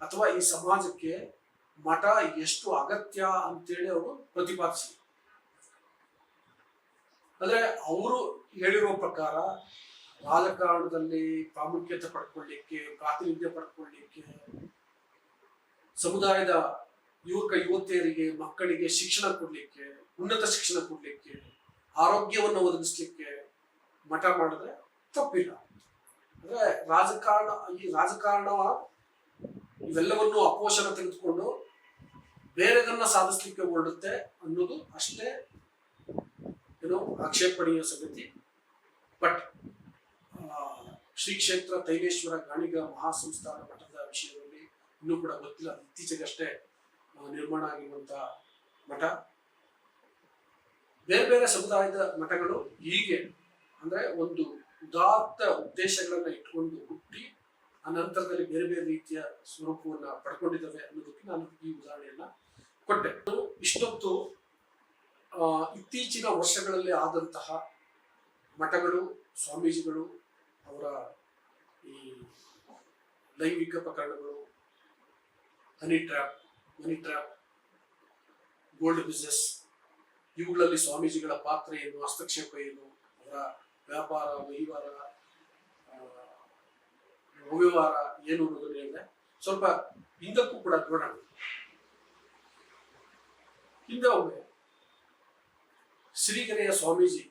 ಅಥವಾ ಈ ಸಮಾಜಕ್ಕೆ ಮಠ ಎಷ್ಟು ಅಗತ್ಯ ಅಂತೇಳಿ ಅವರು ಪ್ರತಿಪಾದಿಸಿದರು. ಅಂದ್ರೆ ಅವರು ಹೇಳಿರುವ ಪ್ರಕಾರ ರಾಜಕಾರಣದಲ್ಲಿ ಪ್ರಾಮುಖ್ಯತೆ ಪಡ್ಕೊಳ್ಳಿಕ್ಕೆ, ಪ್ರಾತಿನಿಧ್ಯ ಪಡ್ಕೊಳ್ಳಿಕ್ಕೆ, ಸಮುದಾಯದ ಯುವಕ, ಯುವತಿಯರಿಗೆ, ಮಕ್ಕಳಿಗೆ ಶಿಕ್ಷಣ ಕೊಡ್ಲಿಕ್ಕೆ ಉನ್ನತ ಶಿಕ್ಷಣ ಕೊಡ್ಲಿಕ್ಕೆ, ಆರೋಗ್ಯವನ್ನು ಒದಗಿಸ್ಲಿಕ್ಕೆ ಮಠ ಮಾಡಿದ್ರೆ ತಪ್ಪಿಲ್ಲ. ಅಂದ್ರೆ ರಾಜಕಾರಣ, ಈ ರಾಜಕಾರಣ ಇವೆಲ್ಲವನ್ನು ಅಪೋಷಣ ತೆಗೆದುಕೊಂಡು ಬೇರೆದನ್ನ ಸಾಧಿಸ್ಲಿಕ್ಕೆ ಹೊರಡುತ್ತೆ ಅನ್ನೋದು ಅಷ್ಟೇ, ಏನು ಆಕ್ಷೇಪಣೀಯ ಸಂಗತಿ. ಬಟ್ ಶ್ರೀ ಕ್ಷೇತ್ರ ತೈಲೇಶ್ವರ ಗಾಣಿಗ ಮಹಾಸಂಸ್ಥಾನ ಮಠದ ವಿಷಯದಲ್ಲಿ ಇನ್ನೂ ಕೂಡ ಗೊತ್ತಿಲ್ಲ. ಇತ್ತೀಚೆಗಷ್ಟೇ ನಿರ್ಮಾಣ ಆಗಿರುವಂತಹ ಮಠ. ಬೇರೆ ಬೇರೆ ಸಮುದಾಯದ ಮಠಗಳು ಹೀಗೆ ಅಂದ್ರೆ ಒಂದು ಉದಾತ್ತ ಉದ್ದೇಶಗಳನ್ನ ಇಟ್ಕೊಂಡು ಹುಟ್ಟಿ ಆ ನಂತರದಲ್ಲಿ ಬೇರೆ ಬೇರೆ ರೀತಿಯ ಸ್ವರೂಪವನ್ನ ಪಡ್ಕೊಂಡಿದ್ದಾವೆ ಅನ್ನೋದಕ್ಕೆ ನಾನು ಈ ಉದಾಹರಣೆಯನ್ನ ಕೊಟ್ಟೆ. ಇಷ್ಟೊತ್ತು ಇತ್ತೀಚಿನ ವರ್ಷಗಳಲ್ಲಿ ಆದಂತಹ ಮಠಗಳು, ಸ್ವಾಮೀಜಿಗಳು, ಅವರ ಈ ಲೈಂಗಿಕ ಪ್ರಕರಣಗಳು, honey trap, money trap, gold business ಇವುಗಳಲ್ಲಿ ಸ್ವಾಮೀಜಿಗಳ ಪಾತ್ರ ಏನು ಹಸ್ತಕ್ಷೇಪ ಏನು, ಅವರ ವ್ಯಾಪಾರ ವಹಿವಾರ ಅವ್ಯವಹಾರ ಏನು ಅನ್ನೋದನ್ನ ಹೇಳಿದೆ. ಸ್ವಲ್ಪ ಹಿಂದಕ್ಕೂ ಕೂಡ ನೋಡೋಣ. ಹಿಂದೆ ಒಮ್ಮೆ ಶ್ರೀಗೆರೆಯ ಸ್ವಾಮೀಜಿ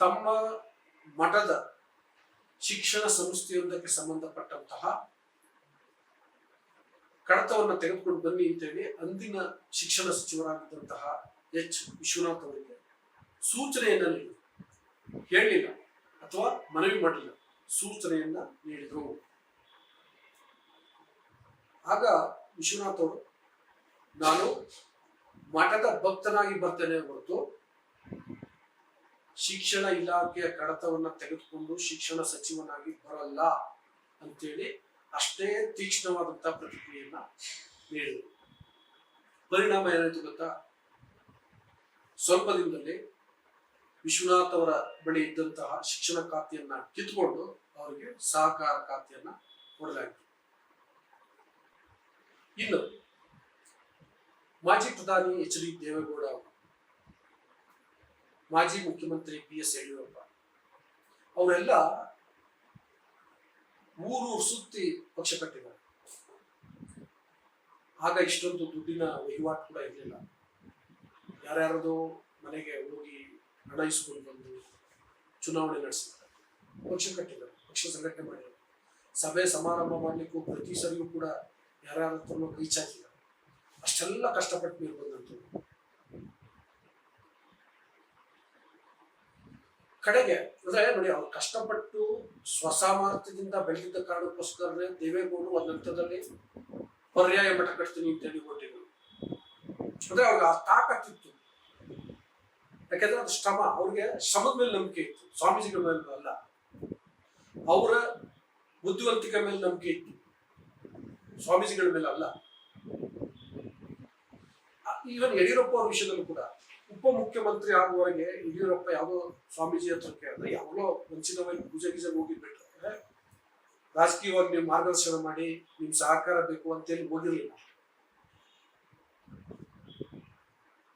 ತಮ್ಮ ಮಠದ ಶಿಕ್ಷಣ ಸಂಸ್ಥೆಯೊಂದಕ್ಕೆ ಸಂಬಂಧಪಟ್ಟಂತಹ ಕಡತವನ್ನು ತೆಗೆದುಕೊಂಡು ಬನ್ನಿ ಅಂತೇಳಿ ಅಂದಿನ ಶಿಕ್ಷಣ ಸಚಿವರಾಗಿದ್ದಂತಹ ಎಚ್. ವಿಶ್ವನಾಥ್ ಅವರಿಗೆ ಸೂಚನೆಯನ್ನ ನೀಡಿದರು. ಹೇಳಲಿಲ್ಲ ಅಥವಾ ಮನವಿ ಮಾಡಲಿಲ್ಲ ಸೂಚನೆಯನ್ನ ನೀಡಿದರು. ಆಗ ವಿಶ್ವನಾಥ್ ಅವರು, ನಾನು ಮಠದ ಭಕ್ತನಾಗಿ ಬರ್ತೇನೆ ಹೊರತು ಶಿಕ್ಷಣ ಇಲಾಖೆಯ ಕಡತವನ್ನ ತೆಗೆದುಕೊಂಡು ಶಿಕ್ಷಣ ಸಚಿವನಾಗಿ ಬರಲ್ಲ ಅಂತೇಳಿ ಅಷ್ಟೇ ತೀಕ್ಷ್ಣವಾದಂತಹ ಪ್ರತಿಕ್ರಿಯೆಯನ್ನ ನೀಡಿದರು. ಪರಿಣಾಮ ಏನಾಯ್ತು ಗೊತ್ತಾ? ಸ್ವಲ್ಪ ದಿನದಲ್ಲಿ ವಿಶ್ವನಾಥ್ ಅವರ ಬಳಿ ಇದ್ದಂತಹ ಶಿಕ್ಷಣ ಖಾತೆಯನ್ನ ಕಿತ್ಕೊಂಡು ಅವರಿಗೆ ಸಹಕಾರ ಖಾತೆಯನ್ನ ಕೊಡಲಾಯಿತು ಇನ್ನು ಮಾಜಿ ಪ್ರಧಾನಿ ಎಚ್ ಡಿ ದೇವೇಗೌಡ ಅವರು, ಮಾಜಿ ಮುಖ್ಯಮಂತ್ರಿ ಬಿ ಎಸ್ ಯಡಿಯೂರಪ್ಪ, ಅವರೆಲ್ಲ ಊರು ಸುತ್ತಿ ಪಕ್ಷ ಕಟ್ಟಿದ್ದಾರೆ ಆಗ ಇಷ್ಟೊಂದು ದುಡ್ಡಿನ ವಹಿವಾಟು ಕೂಡ ಇರಲಿಲ್ಲ. ಯಾರ್ಯಾರದು ಮನೆಗೆ ಹೋಗಿ ಹಣ ಇಸ್ಕೊಂಡು ಬಂದು ಚುನಾವಣೆ ನಡೆಸಿದ್ದಾರೆ. ಪಕ್ಷ ಕಟ್ಟಿದ್ದಾರೆ ಪಕ್ಷ ಸಂಘಟನೆ ಮಾಡಿದ್ದಾರೆ. ಸಭೆ ಸಮಾರಂಭ ಮಾಡಲಿಕ್ಕೂ ಪ್ರತಿ ಸರಿಯೂ ಕೂಡ ಯಾರ್ಯಾರ ಕೈ ಚಾಚಿದ್ದಾರೆ ಅಷ್ಟೆಲ್ಲ ಕಷ್ಟಪಟ್ಟು ನೀರು ಕಡೆಗೆ, ಅಂದ್ರೆ ನೋಡಿ, ಅವ್ರು ಕಷ್ಟಪಟ್ಟು ಸ್ವಸಾಮರ್ಥ್ಯದಿಂದ ಬೆಳೆದಿದ್ದ ಕಾರಣಕ್ಕೋಸ್ಕರನೇ ದೇವೇಗೌಡರು ಒಂದು ಹಂತದಲ್ಲಿ ಪರ್ಯಾಯ ಮಠ ಕಟ್ತೀನಿ ಅಂತೇಳಿ ಹೊರಟಿದ್ರು ಅಂದ್ರೆ ಅವ್ರಿಗೆ ಆ ತಾಕತ್ತಿತ್ತು ಯಾಕೆಂದ್ರೆ ಅದು ಶ್ರಮ, ಅವ್ರಿಗೆ ಶ್ರಮದ ಮೇಲೆ ನಂಬಿಕೆ ಇತ್ತು. ಸ್ವಾಮೀಜಿಗಳ ಮೇಲೆ ಅಲ್ಲ. ಅವರ ಬುದ್ಧಿವಂತಿಕೆ ಮೇಲೆ ನಂಬಿಕೆ ಇತ್ತು. ಸ್ವಾಮೀಜಿಗಳ ಮೇಲೆ ಅಲ್ಲ. ಈವನ್ ಯಡಿಯೂರಪ್ಪ ಅವ್ರ ವಿಷಯದಲ್ಲೂ ಕೂಡ ಉಪಮುಖ್ಯಮಂತ್ರಿ ಆಗುವವರೆಗೆ ಯಡಿಯೂರಪ್ಪ ಯಾವುದೋ ಸ್ವಾಮೀಜಿ ಹತ್ರ ಕೇಳಿದ್ರೆ ಯಾವಾಗಲೋ ವಂಚಿತವಾಗಿ ಪೂಜೆ ಗೀಜೆ ಹೋಗಿ ಬಿಟ್ಟರೆ ರಾಜಕೀಯವಾಗಿ ನೀವು ಮಾರ್ಗದರ್ಶನ ಮಾಡಿ ನಿಮ್ ಸಹಕಾರ ಬೇಕು ಅಂತೇಳಿ ಹೋಗಿರ್ಲಿಲ್ಲ.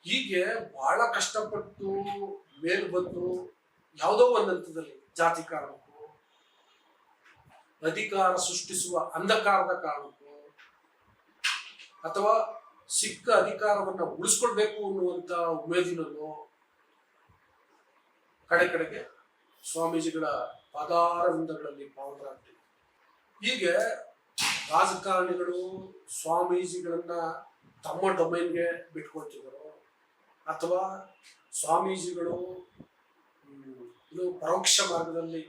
ಹೀಗೆ ಬಹಳ ಕಷ್ಟಪಟ್ಟು ಮೇಲ್ ಬಂದು ಯಾವುದೋ ಒಂದಂತದಲ್ಲಿ ಜಾತಿ ಕಾರಣಕ್ಕೂ, ಅಧಿಕಾರ ಸೃಷ್ಟಿಸುವ ಅಂಧಕಾರದ ಕಾರಣಕ್ಕೂ, ಅಥವಾ ಸಿಕ್ಕ ಅಧಿಕಾರವನ್ನ ಉಳಿಸ್ಕೊಳ್ಬೇಕು ಅನ್ನುವಂತ ಉಮೇದಿನಲ್ಲೋ ಕಡೆ ಕಡೆಗೆ ಸ್ವಾಮೀಜಿಗಳ ಪಾದಾರವಿಂದಗಳಲ್ಲಿ ಪಾವನರಾಗ್ತೀವಿ. ಹೀಗೆ ರಾಜಕಾರಣಿಗಳು ಸ್ವಾಮೀಜಿಗಳನ್ನ ತಮ್ಮ ಡೊಮೈನ್ಗೆ ಬಿಟ್ಕೊಳ್ತಿದ್ರು ಅಥವಾ ಸ್ವಾಮೀಜಿಗಳು ಇದು ಪರೋಕ್ಷ ಮಾರ್ಗದಲ್ಲಿ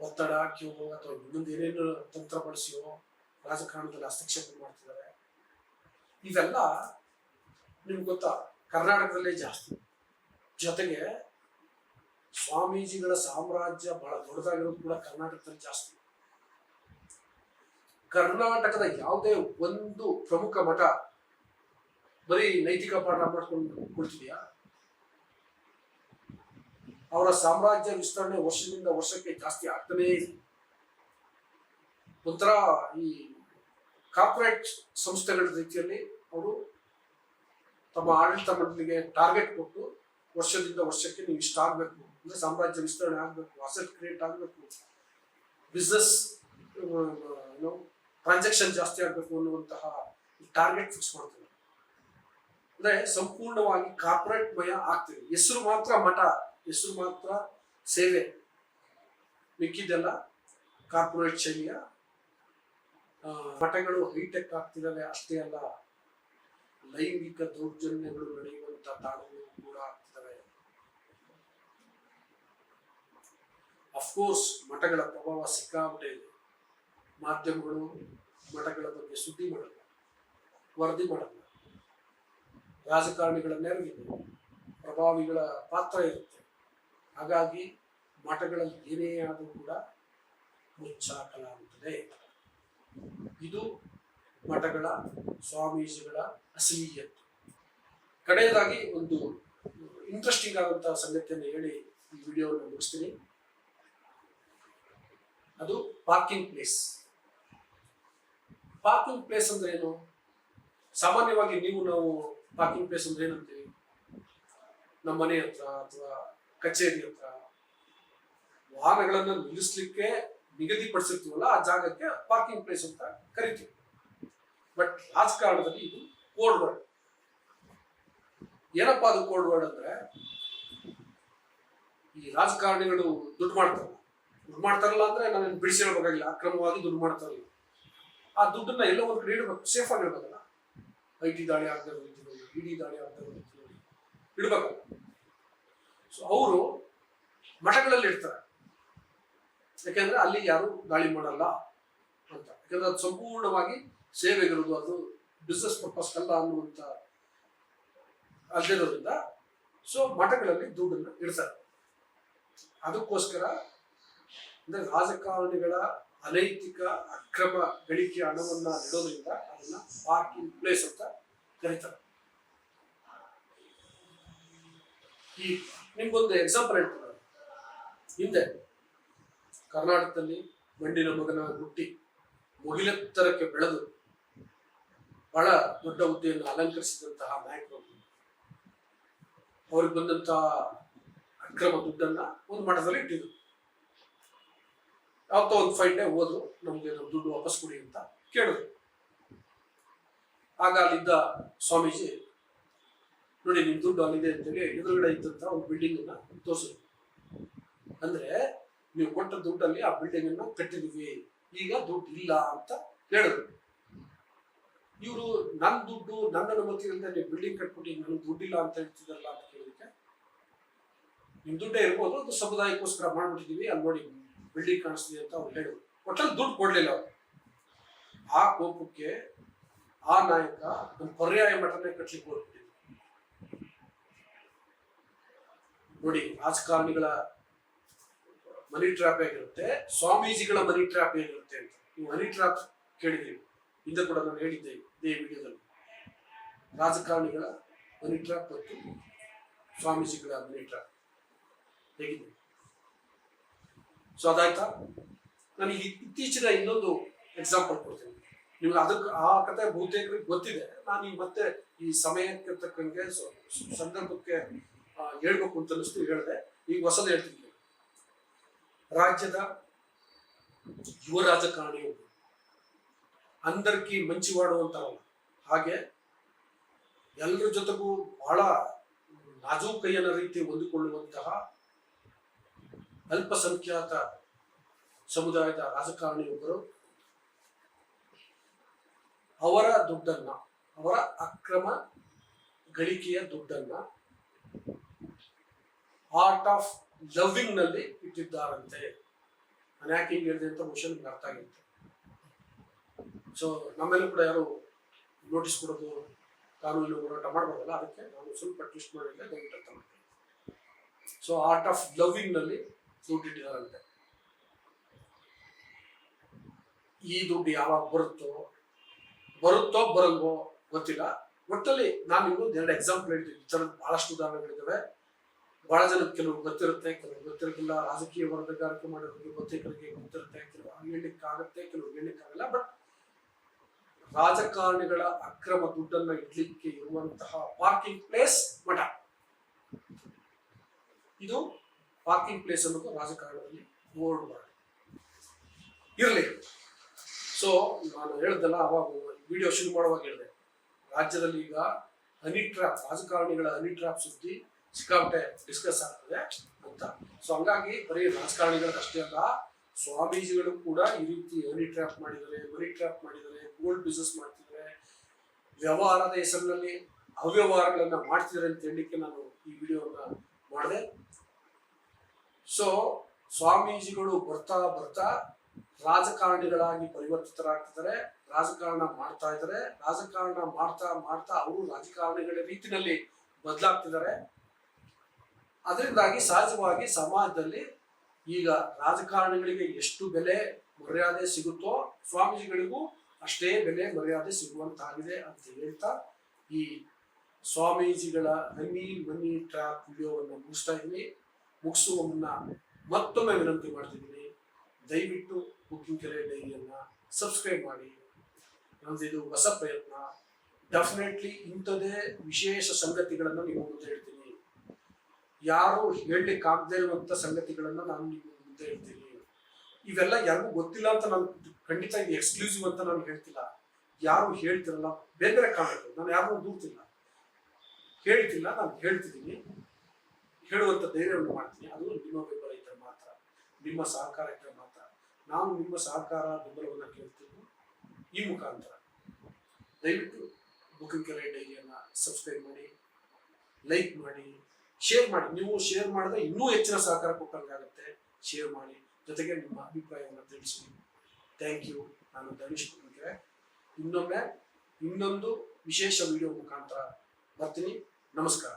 ಒತ್ತಡ ಹಾಕಿಯೋ ಅಥವಾ ಇನ್ನೊಂದು ಏನೇನು ತಂತ್ರ ಬಳಸಿಯೋ ರಾಜಕಾರಣದಲ್ಲಿ ಹಸ್ತಕ್ಷೇಪ ಮಾಡ್ತಿದ್ದಾರೆ ಇವೆಲ್ಲ ನಿಮ್ಗೆ ಗೊತ್ತಾ? ಕರ್ನಾಟಕದಲ್ಲೇ ಜಾಸ್ತಿ. ಜೊತೆಗೆ ಸ್ವಾಮೀಜಿಗಳ ಸಾಮ್ರಾಜ್ಯ ಬಹಳ ದೊಡ್ಡದಾಗಿರೋದು ಕೂಡ ಕರ್ನಾಟಕದಲ್ಲಿ ಜಾಸ್ತಿ. ಕರ್ನಾಟಕದ ಯಾವುದೇ ಒಂದು ಪ್ರಮುಖ ಮಠ ಬರೀ ನೈತಿಕ ಪಾಠ ಮಾಡ್ಕೊಂಡು ಕೊಡ್ತಿದ್ಯಾ ಅವರ ಸಾಮ್ರಾಜ್ಯ ವಿಸ್ತರಣೆ ವರ್ಷದಿಂದ ವರ್ಷಕ್ಕೆ ಜಾಸ್ತಿ ಆಗ್ತಾನೇ ಇದೆ. ಒಂಥರ ಈ ಕಾರ್ಪೊರೇಟ್ ಸಂಸ್ಥೆಗಳ ರೀತಿಯಲ್ಲಿ ಅವರು ತಮ್ಮ ಆಡಳಿತ ಮಂಡಳಿಗೆ ಟಾರ್ಗೆಟ್ ಕೊಟ್ಟು ವರ್ಷದಿಂದ ವರ್ಷಕ್ಕೆ ನೀವು ಇಷ್ಟ ಆಗಬೇಕು. ಅಂದ್ರೆ ಸಾಮ್ರಾಜ್ಯ ವಿಸ್ತರಣೆ ಆಗಬೇಕು ಅಸೆಟ್ ಕ್ರಿಯೇಟ್ ಆಗಬೇಕು ಬಿಸ್ನೆಸ್ ಟ್ರಾನ್ಸಾಕ್ಷನ್ ಜಾಸ್ತಿ ಆಗಬೇಕು ಅನ್ನುವಂತಹ ಟಾರ್ಗೆಟ್ ಫಿಕ್ಸ್ ಮಾಡ್ತಾರೆ ಅಂದ್ರೆ ಸಂಪೂರ್ಣವಾಗಿ ಕಾರ್ಪೊರೇಟ್ ಮಯ ಆಗ್ತಿದೆ ಹೆಸರು ಮಾತ್ರ ಮಠ, ಹೆಸರು ಮಾತ್ರ ಸೇವೆ. ಮಿಕ್ಕಿದೆಲ್ಲ ಕಾರ್ಪೊರೇಟ್ ಶೈಲಿಯ ಮಠಗಳು ಹೈಟೆಕ್ ಆಗ್ತಿದ್ದಾವೆ, ಅಷ್ಟೇ ಅಲ್ಲ, ಲೈಂಗಿಕ ದೌರ್ಜನ್ಯಗಳು ನಡೆಯುವಂತ ತಾಣಗಳು ಕೂಡ ಆಗ್ತಿದ್ದಾವೆ. ಅಫ್ಕೋರ್ಸ್ ಮಠಗಳ ಪ್ರಭಾವ ಸಿಕ್ಕಾಪಟ್ಟೆ ಇದೆ. ಮಾಧ್ಯಮಗಳು ಮಠಗಳ ಬಗ್ಗೆ ಸುದ್ದಿ ಮಾಡಲ್ಲ, ವರದಿ ಮಾಡಲ್ಲ. ರಾಜಕಾರಣಿಗಳ ನೆರವಿದೆ, ಪ್ರಭಾವಿಗಳ ಪಾತ್ರ ಇರುತ್ತೆ. ಹಾಗಾಗಿ ಮಠಗಳಲ್ಲಿ ಏನೇ ಆದರೂ ಕೂಡ ಮುಚ್ಚಾಕಲಾಗುತ್ತದೆ. ಇದು ಮಠಗಳ, ಸ್ವಾಮೀಜಿಗಳ ಅಸಲೀಯತ್ತು ಕಡೆಯದಾಗಿ ಒಂದು ಇಂಟ್ರೆಸ್ಟಿಂಗ್ ಆಗುವಂತಹ ಸಂಗತಿಯನ್ನು ಹೇಳಿ ಈ ವಿಡಿಯೋವನ್ನು ಮುಗಿಸ್ತೀನಿ. ಅದು ಪಾರ್ಕಿಂಗ್ ಪ್ಲೇಸ್ ಪಾರ್ಕಿಂಗ್ ಪ್ಲೇಸ್ ಅಂದ್ರೆ ಏನು? ಸಾಮಾನ್ಯವಾಗಿ ನೀವು ನಾವು ಪಾರ್ಕಿಂಗ್ ಪ್ಲೇಸ್ ಅಂದ್ರೆ ಏನಂತೀವಿ ನಮ್ಮ ಮನೆ ಹತ್ರ ಅಥವಾ ಕಚೇರಿ ಹತ್ರ ವಾಹನಗಳನ್ನು ನಿಲ್ಲಿಸ್ಲಿಕ್ಕೆ ನಿಗದಿಪಡಿಸಿರ್ತೀವಲ್ಲ ಆ ಜಾಗಕ್ಕೆ ಪಾರ್ಕಿಂಗ್ ಪ್ಲೇಸ್ ಅಂತ ಕರಿತೀವಿ. ಬಟ್ ರಾಜಕಾರಣದಲ್ಲಿ ಇದು ಕೋಲ್ಡ್ ವರ್ಡ್ ಏನಪ್ಪಾ ಅದು ಕೋಲ್ಡ್ ವರ್ಡ್ ಅಂದ್ರೆ, ಈ ರಾಜಕಾರಣಿಗಳು ದುಡ್ಡು ಮಾಡ್ತಾರೆ. ದುಡ್ಡು ಮಾಡ್ತಾರಲ್ಲ ಅಂದ್ರೆ ನಾನು ಬಿಡಿಸಿ ಹೇಳ್ಬೇಕಾಗಿಲ್ಲ ಅಕ್ರಮವಾಗಿ ದುಡ್ಡು ಮಾಡ್ತಾರಲ್ಲ ಆ ದುಡ್ಡನ್ನ ಎಲ್ಲೋ ಒಂದು ಕಡೆ ಇಡಬೇಕು ಸೇಫ್ ಆಗಿ ಇಡ್ಬೇಕಲ್ಲ. ಐ ಟಿ ದಾಳಿ ಆಗದ ಇಡಿ ದಾಳಿ ಆಗದ ಇಡ್ಬೇಕು ಸೊ ಅವರು ಮಠಗಳಲ್ಲಿ ಇರ್ತಾರೆ ಯಾಕೆಂದ್ರೆ ಅಲ್ಲಿ ಯಾರು ದಾಳಿ ಮಾಡಲ್ಲ ಅಂತ. ಯಾಕಂದ್ರೆ ಅದು ಸಂಪೂರ್ಣವಾಗಿ ಸೇವೆಗಿರೋದು, ಅದು ಬಿಸ್ನೆಸ್ ಪರ್ಪಸ್ ಅಲ್ಲ ಅನ್ನುವಂಥ ಅಲ್ಲಿರೋದ್ರಿಂದ ಸೊ ಮಠಗಳಲ್ಲಿ ದುಡ್ಡನ್ನು ಇಡ್ತಾರೆ. ಅದಕ್ಕೋಸ್ಕರ ಅಂದ್ರೆ ರಾಜಕಾರಣಿಗಳ ಅನೈತಿಕ ಅಕ್ರಮ ಗಳಿಕೆ ಹಣವನ್ನ ನೀಡೋದ್ರಿಂದ ಅದನ್ನ ಪಾರ್ಕಿಂಗ್ ಪ್ಲೇಸ್ ಅಂತ ಕರೀತಾರೆ. ಈ ನಿಮ್ಗೊಂದು ಎಕ್ಸಾಂಪಲ್ ಹೇಳ್ತೀನಿ ನಾನು. ಹಿಂದೆ ಕರ್ನಾಟಕದಲ್ಲಿ ಮಂಡಿನ ಮಗನ ಹುಟ್ಟಿ ಮುಗಿಲೆತ್ತರಕ್ಕೆ ಬೆಳೆದು ಬಹಳ ದೊಡ್ಡ ಹುದ್ದೆಯನ್ನು ಅಲಂಕರಿಸಿದಂತಹ ನಾಯಕರು ಅವ್ರಿಗೆ ಬಂದಂತಹ ಅಕ್ರಮ ದುಡ್ಡನ್ನ ಒಂದು ಮಠದಲ್ಲಿ ಇಟ್ಟಿದ್ರು. ಯಾವತ್ತೋ ಒಂದು ಫೈವ್ ಡೇ ಹೋದ್ರು, ನಮ್ಗೆ ನಮ್ಮ ದುಡ್ಡು ವಾಪಸ್ ಕೊಡಿ ಅಂತ ಕೇಳಿದ್ರು. ಆಗ ಅಲ್ಲಿದ್ದ ಸ್ವಾಮೀಜಿ, ನೋಡಿ, ನಿಮ್ ದುಡ್ಡು ಅಲ್ಲಿದೆ ಅಂತೇಳಿ ಎದುರುಗಡೆ ಇದ್ದಂತ ಒಂದು ಬಿಲ್ಡಿಂಗ್ ಅನ್ನ ತೋರಿಸಿದ್ರು. ಅಂದ್ರೆ ನೀವು ಕೊಟ್ಟ ದುಡ್ಡಲ್ಲಿ ಆ ಬಿಲ್ಡಿಂಗ್ ಅನ್ನು ಕಟ್ಟಿದ್ವಿ ಈಗ ದುಡ್ಡು ಇಲ್ಲ ಅಂತ ಹೇಳಿದ್ರು ಇವರು ನನ್ನ ದುಡ್ಡು, ನನ್ನ ಅನುಮತಿ ಇಲ್ಲದೆ ನೀವು ಬಿಲ್ಡಿಂಗ್ ಕಟ್ಬಿಟ್ಟು, ನನಗೆ ದುಡ್ಡಿಲ್ಲ ಅಂತ ಹೇಳ್ತಿದ್ರಲ್ಲ ಅಂತ ಕೇಳಿದಕ್ಕೆ ನಿಮ್ ದುಡ್ಡೇ ಇರ್ಬೋದು, ಅದು ಸಮುದಾಯಕ್ಕೋಸ್ಕರ ಮಾಡ್ಬಿಟ್ಟಿದೀವಿ ಅಲ್ಲಿ ನೋಡಿ ಬಿಲ್ಡಿಂಗ್ ಕಾಣಿಸ್ತೀವಿ ಅಂತ ಅವ್ರು ಹೇಳಿದ್ರು ಒಟ್ಟಲ್ಲಿ ದುಡ್ಡು ಕೊಡ್ಲಿಲ್ಲ ಅವ್ರು. ಆ ಕೋಪಕ್ಕೆ ಆ ನಾಯಕ ಒಂದು ಪರ್ಯಾಯ ಮಠನೇ ಕಟ್ಲಿಕ್ಕೆ ಹೋಗ್ಬಿಟ್ಟಿದ್ರು. ನೋಡಿ, ರಾಜಕಾರಣಿಗಳ ಮನಿ ಟ್ರಾಪ್ ಆಗಿರುತ್ತೆ ಸ್ವಾಮೀಜಿಗಳ ಮನಿ ಟ್ರ್ಯಾಪ್ ಆಗಿರುತ್ತೆ ಅಂತ. ನೀವು ಮನಿ ಟ್ರಾಪ್ ಕೇಳಿದ್ರಿ ಹಿಂದೆ ಕೂಡ ನಾನು ಹೇಳಿದ್ದೆ ಇದೇ ವಿಡಿಯೋದಲ್ಲಿ. ರಾಜಕಾರಣಿಗಳ ಮನಿ ಟ್ರಾಪ್ ಮತ್ತು ಸ್ವಾಮೀಜಿಗಳ ಮನಿ ಟ್ರಾಪ್ ಹೇಗಿದೆ? ಸೊ ಅದಾಯ್ತಾ? ನನಗೆ ಇತ್ತೀಚಿನ ಇನ್ನೊಂದು ಎಕ್ಸಾಂಪಲ್ ಕೊಡ್ತೀನಿ. ನಿಮ್ಗೆ ಅದಕ್ಕೆ ಆ ಕತೆ ಬಹುತೇಕರಿಗೆ ಗೊತ್ತಿದೆ. ನಾನು ಈಗ ಮತ್ತೆ ಈ ಸಮಯಕ್ಕೆ ತಕ್ಕಂಗೆ ಸಂದರ್ಭಕ್ಕೆ ಹೇಳ್ಬೇಕು ಅಂತ ಅನಿಸ್ತು ಹೇಳಿದೆ. ಈಗ ಹೊಸದು ಹೇಳ್ತೀನಿ. ಕೇಳಿ. ರಾಜ್ಯದ ಯುವ ರಾಜಕಾರಣಿ ಒಬ್ಬರು అందరికీ ಮಂಚಿವಾಡು ಅಂತಾರಲ್ಲ ಹಾಗೆ ಎಲ್ಲರ ಜೊತೆಗೂ ಬಹಳ ನಾಜೂಕಯ್ಯನ ರೀತಿ ಹೊಂದಿಕೊಳ್ಳುವಂತಹ ಅಲ್ಪಸಂಖ್ಯಾತ ಸಮುದಾಯದ ರಾಜಕಾರಣಿಯೊಬ್ಬರು ಅವರ ದುಡ್ಡನ್ನ ಅವರ ಅಕ್ರಮ ಗಳಿಕೆಯ ದುಡ್ಡನ್ನ ಆರ್ಟ್ ಆಫ್ ಲವ್ವಿಂಗ್ನಲ್ಲಿ ಇಟ್ಟಿದ್ದಾರಂತೆ. ನಾನು ಯಾಕೆ ಹಿಂಗೆ ಹೇಳಿದೆ ಅಂತ ಬಹುಶಃ ನಿಮ್ಗೆ ಅರ್ಥ ಆಗಿರುತ್ತೆ. ಸೊ ನಮ್ಮೆಲ್ಲೂ ಕೂಡ ಯಾರು ನೋಟಿಸ್ ಕೊಡೋದು ಕಾನೂನು ಹೋರಾಟ ಮಾಡ್ಬೋದಲ್ಲ, ಅದಕ್ಕೆ ನಾನು ಸ್ವಲ್ಪ ಟ್ವಿಸ್ಟ್ ಮಾಡಿದ್ರೆ ದಯವಿಟ್ಟು ಅರ್ಥ ಮಾಡ್ತೀನಿ ಸೊ ಆರ್ಟ್ ಆಫ್ ಲವ್ವಿಂಗ್ನಲ್ಲಿ ದುಡ್ಡು ಇಟ್ಟಿದ್ದಾರಂತೆ. ಈ ದುಡ್ಡು ಯಾವಾಗ ಬರುತ್ತೋ ಬರುತ್ತೋ ಬರಲ್ವೋ ಗೊತ್ತಿಲ್ಲ. ಒಟ್ಟಲ್ಲಿ ನಾನು ಇನ್ನೊಂದು ಎರಡು ಎಕ್ಸಾಂಪಲ್ ಹೇಳ್ತೀನಿ. ಈ ಥರದ ಬಹಳಷ್ಟು ಉದಾಹರಣೆಗಳಿದ್ದಾವೆ ಬಹಳ ಜನ ಕೆಲವು ಗೊತ್ತಿರುತ್ತೆ ಕೆಲವು ಗೊತ್ತಿರೋದಿಲ್ಲ ರಾಜಕೀಯ ವರದಿಗಾರಿಕೆ ಮಾಡೋರಿಗೆ ಬಹುತೇಕರಿಗೆ ಗೊತ್ತಿರುತ್ತೆ ಕೆಲವು ಹೇಳಲಿಕ್ಕಾಗತ್ತೆ ಕೆಲವು ಹೇಳಲಿಕ್ಕಾಗಲ್ಲ ಬಟ್ ರಾಜಕಾರಣಿಗಳ ಅಕ್ರಮ ದುಡ್ಡನ್ನ ಇಡ್ಲಿಕ್ಕೆ ಇರುವಂತಹ ಪಾರ್ಕಿಂಗ್ ಪ್ಲೇಸ್ ಮಠ. ಇದು ಪಾರ್ಕಿಂಗ್ ಪ್ಲೇಸ್ ಅನ್ನೋದು ರಾಜಕಾರಣದಲ್ಲಿ ಬೋರ್ಡ್ ಮಾಡಿ. ಇರಲಿ. ಸೊ ನಾನು ಹೇಳ್ದಲ್ಲ ಅವಾಗ ವಿಡಿಯೋ ಶುರು ಮಾಡುವಾಗ ಹೇಳಿದೆ. ರಾಜ್ಯದಲ್ಲಿ ಈಗ ಹನಿ ಟ್ರ್ಯಾಪ್ ರಾಜಕಾರಣಿಗಳ ಹನಿ ಟ್ರ್ಯಾಪ್ ಸುದ್ದಿ ಸಿಕ್ಕಾಪಟ್ಟೆ ಡಿಸ್ಕಸ್ ಆಗ್ತದೆ. ಅಂತ ಸೊ ಹಂಗಾಗಿ ಬರೀ ರಾಜಕಾರಣಿಗಳಷ್ಟೇ ಅಲ್ಲ, ಸ್ವಾಮೀಜಿಗಳು ಕೂಡ ಈ ರೀತಿ ಹನಿ ಟ್ರ್ಯಾಪ್ ಮಾಡಿದ್ದಾರೆ ಮನಿ ಟ್ರ್ಯಾಪ್ ಮಾಡಿದ್ದಾರೆ ಗೋಲ್ಡ್ ಬಿಸ್ನೆಸ್ ಮಾಡ್ತಿದ್ದಾರೆ. ವ್ಯವಹಾರದ ಹೆಸರಿನಲ್ಲಿ ಅವ್ಯವಹಾರಗಳನ್ನ ಮಾಡ್ತಿದ್ದಾರೆ ಅಂತ ಹೇಳಿಕ್ಕೆ ನಾನು ಈ ವಿಡಿಯೋನ ಮಾಡಿದೆ. ಸೊ ಸ್ವಾಮೀಜಿಗಳು ಬರ್ತಾ ಬರ್ತಾ ರಾಜಕಾರಣಿಗಳಾಗಿ ಪರಿವರ್ತಿತರಾಗ್ತಿದ್ದಾರೆ, ರಾಜಕಾರಣ ಮಾಡ್ತಾ ಇದ್ದಾರೆ. ರಾಜಕಾರಣ ಮಾಡ್ತಾ ಮಾಡ್ತಾ ಅವರು ರಾಜಕಾರಣಿಗಳ ರೀತಿನಲ್ಲಿ ಬದಲಾಗ್ತಿದ್ದಾರೆ. ಅದರಿಂದಾಗಿ ಸಹಜವಾಗಿ ಸಮಾಜದಲ್ಲಿ ಈಗ ರಾಜಕಾರಣಿಗಳಿಗೆ ಎಷ್ಟು ಬೆಲೆ ಮರ್ಯಾದೆ ಸಿಗುತ್ತೋ ಸ್ವಾಮೀಜಿಗಳಿಗೂ ಅಷ್ಟೇ ಬೆಲೆ ಮರ್ಯಾದೆ ಸಿಗುವಂತಾಗಿದೆ ಅಂತ ಹೇಳ್ತಾ ಈ ಸ್ವಾಮೀಜಿಗಳ ಹನಿ ಮನಿ ಟ್ರ್ಯಾಪ್ ವಿಡಿಯೋವನ್ನು ಮುಗಿಸ್ತಾ ಇದ್ದೀನಿ. ಮುಗಿಸುವ ಮುನ್ನ ಮತ್ತೊಮ್ಮೆ ವಿನಂತಿ ಮಾಡ್ತಿದ್ದೀನಿ ದಯವಿಟ್ಟು ಕುಕ್ಕಿಂಗ್ ಕೆರೆ ಡೈರಿಯನ್ನ ಸಬ್ಸ್ಕ್ರೈಬ್ ಮಾಡಿ. ನಮ್ದು ಇದು ಹೊಸ ಪ್ರಯತ್ನ. ಡೆಫಿನೆಟ್ಲಿ ಇಂಥದೇ ವಿಶೇಷ ಸಂಗತಿಗಳನ್ನು ನೀವು ಹೇಳ್ತೀನಿ. ಯಾರು ಹೇಳಲಿಕ್ಕಾಗದೇ ಇರುವಂಥ ಸಂಗತಿಗಳನ್ನು ನಾನು ನಿಮ್ಮ ಮುಂದೆ ಹೇಳ್ತೀನಿ. ಇವೆಲ್ಲ ಯಾರಿಗೂ ಗೊತ್ತಿಲ್ಲ ಅಂತ ನಾನು ಖಂಡಿತ ಇದು ಎಕ್ಸ್ಕ್ಲೂಸಿವ್ ಅಂತ ನಾನು ಹೇಳ್ತಿಲ್ಲ. ಯಾರು ಹೇಳ್ತಿರಲ್ಲ, ಬೇರೆ ಕಾರಣಗಳು. ನಾನು ಯಾರನ್ನೂ ದೂರ್ತಿಲ್ಲ. ಹೇಳ್ತಿಲ್ಲ ನಾನು ಹೇಳ್ತಿದ್ದೀನಿ. ಹೇಳುವಂತ ಧೈರ್ಯವನ್ನು ಮಾಡ್ತೀನಿ. ಅದು ನಿಮ್ಮ ಬೆಂಬಲ ಇದ್ದರೆ ಮಾತ್ರ. ನಿಮ್ಮ ಸಹಕಾರ ಇದ್ದರೆ ಮಾತ್ರ. ನಾವು ನಿಮ್ಮ ಸಹಕಾರ, ಬೆಂಬಲವನ್ನು ಕೇಳ್ತೀವಿ ಈ ಮುಖಾಂತರ. ದಯವಿಟ್ಟು ಬುಕಿಂಗ್ ಕೆರೆ ಡೈರಿಯನ್ನು ಸಬ್ಸ್ಕ್ರೈಬ್ ಮಾಡಿ ಲೈಕ್ ಮಾಡಿ. ಶೇರ್ ಮಾಡಿ, ನೀವು ಶೇರ್ ಮಾಡಿದ್ರೆ ಇನ್ನೂ ಹೆಚ್ಚಿನ ಸಹಕಾರ ಕೊಟ್ಟಂಗಾಗುತ್ತೆ. ಶೇರ್ ಮಾಡಿ. ಜೊತೆಗೆ ನಿಮ್ಮ ಅಭಿಪ್ರಾಯವನ್ನು ತಿಳಿಸಿ ಥ್ಯಾಂಕ್ ಯು ನಾನು ಧನುಷ್ ಕುಮಾರ್ ಇನ್ನೊಮ್ಮೆ ಇನ್ನೊಂದು ವಿಶೇಷ ವಿಡಿಯೋ ಮುಖಾಂತರ ಬರ್ತೀನಿ. ನಮಸ್ಕಾರ.